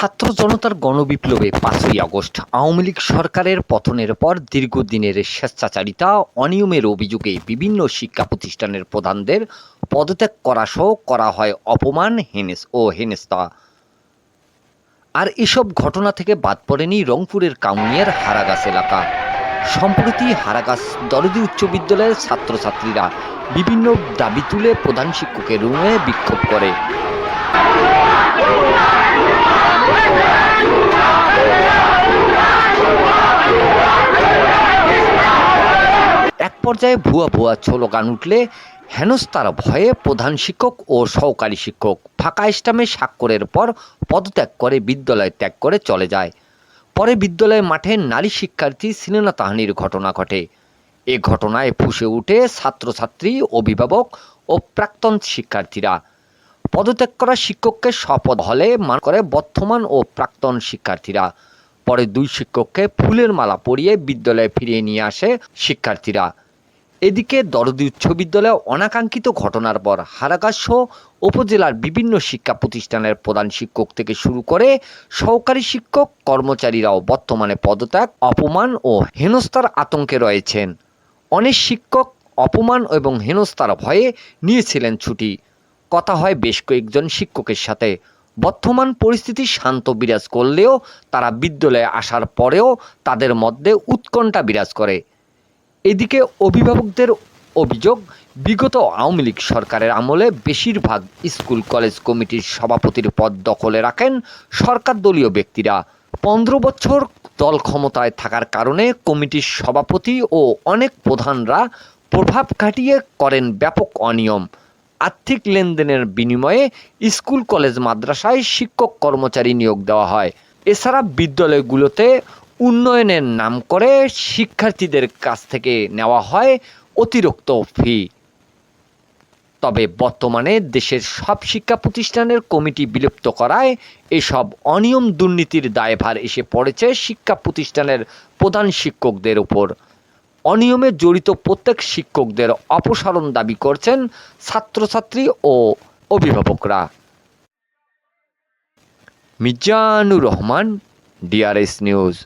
ছাত্র জনতার গণবিপ্লবে পাঁচই আগস্ট আওয়ামী লীগ সরকারের পতনের পর দীর্ঘদিনের স্বেচ্ছাচারিতা, অনিয়মের অভিযোগে বিভিন্ন শিক্ষা প্রতিষ্ঠানের প্রধানদের পদত্যাগ করা সহ করা হয় অপমান, হেনেস ও হেনেস্তা। আর এসব ঘটনা থেকে বাদ পড়েনি রংপুরের কাউনিয়ার হারাগাছ এলাকা। সম্প্রতি হারাগাছ দরদি উচ্চ বিদ্যালয়ের ছাত্রছাত্রীরা বিভিন্ন দাবি তুলে প্রধান শিক্ষকের রুমে বিক্ষোভ করে। পর্যায়ে ভুয়া ভুয়া স্লোগান উঠলে হেনস্তার ভয়ে প্রধান শিক্ষক ও সহকারী শিক্ষক ফাঁকা স্টামে স্বাক্ষরের পর পদত্যাগ করে, বিদ্যালয় ত্যাগ করে চলে যায়। পরে বিদ্যালয় মাঠে নারী শিক্ষার্থী সিনেনা তাহানির ঘটনা ঘটে। এ ঘটনায় ফুসে উঠে ছাত্রছাত্রী, অভিভাবক ও প্রাক্তন শিক্ষার্থীরা। পদত্যাগ করা শিক্ষককে শপথ হলে মান করে বর্তমান ও প্রাক্তন শিক্ষার্থীরা। পরে দুই শিক্ষককে ফুলের মালা পরিয়ে বিদ্যালয়ে ফিরিয়ে নিয়ে আসে শিক্ষার্থীরা। এদিকে দরদি উচ্চ বিদ্যালয়ে অনাকাঙ্ক্ষিত ঘটনার পর হারাগাছ উপজেলার বিভিন্ন শিক্ষা প্রতিষ্ঠানের প্রধান শিক্ষক থেকে শুরু করে সহকারী শিক্ষক, কর্মচারীরাও বর্তমানে পদত্যাগ, অপমান ও হেনস্থার আতঙ্কে রয়েছেন। অনেক শিক্ষক অপমান এবং হেনস্থার ভয়ে নিয়েছিলেন ছুটি। কথা হয় বেশ কয়েকজন শিক্ষকের সাথে। বর্তমান পরিস্থিতি শান্ত বিরাজ করলেও তারা বিদ্যালয়ে আসার পরেও তাদের মধ্যে উৎকণ্ঠা বিরাজ করে। এদিকে অভিভাবকদের অভিযোগ, বিগত আওয়ামী লীগ সরকারের আমলে বেশিরভাগ স্কুল, কলেজ কমিটির সভাপতির পদ দখলে রাখেন সরকার দলীয় ব্যক্তিরা। পনেরো বছর দল ক্ষমতায় থাকার কারণে কমিটির সভাপতি ও অনেক প্রধানরা প্রভাব খাটিয়ে করেন ব্যাপক অনিয়ম। আর্থিক লেনদেনের বিনিময়ে স্কুল, কলেজ, মাদ্রাসায় শিক্ষক কর্মচারী নিয়োগ দেওয়া হয়। এছাড়া বিদ্যালয়গুলোতে উন্নয়নের নাম করে শিক্ষার্থীদের কাছ থেকে নেওয়া হয় অতিরিক্ত ফি। তবে বর্তমানে দেশের সব শিক্ষা প্রতিষ্ঠানের কমিটি বিলুপ্ত করায় এসব অনিয়ম দুর্নীতির দায়ভার এসে পড়েছে শিক্ষা প্রতিষ্ঠানের প্রধান শিক্ষকদের উপর। অনিয়মে জড়িত প্রত্যেক শিক্ষকদের অপসারণ দাবি করছেন ছাত্রছাত্রী ও অভিভাবকরা। Mizanur Rahman, DRS news.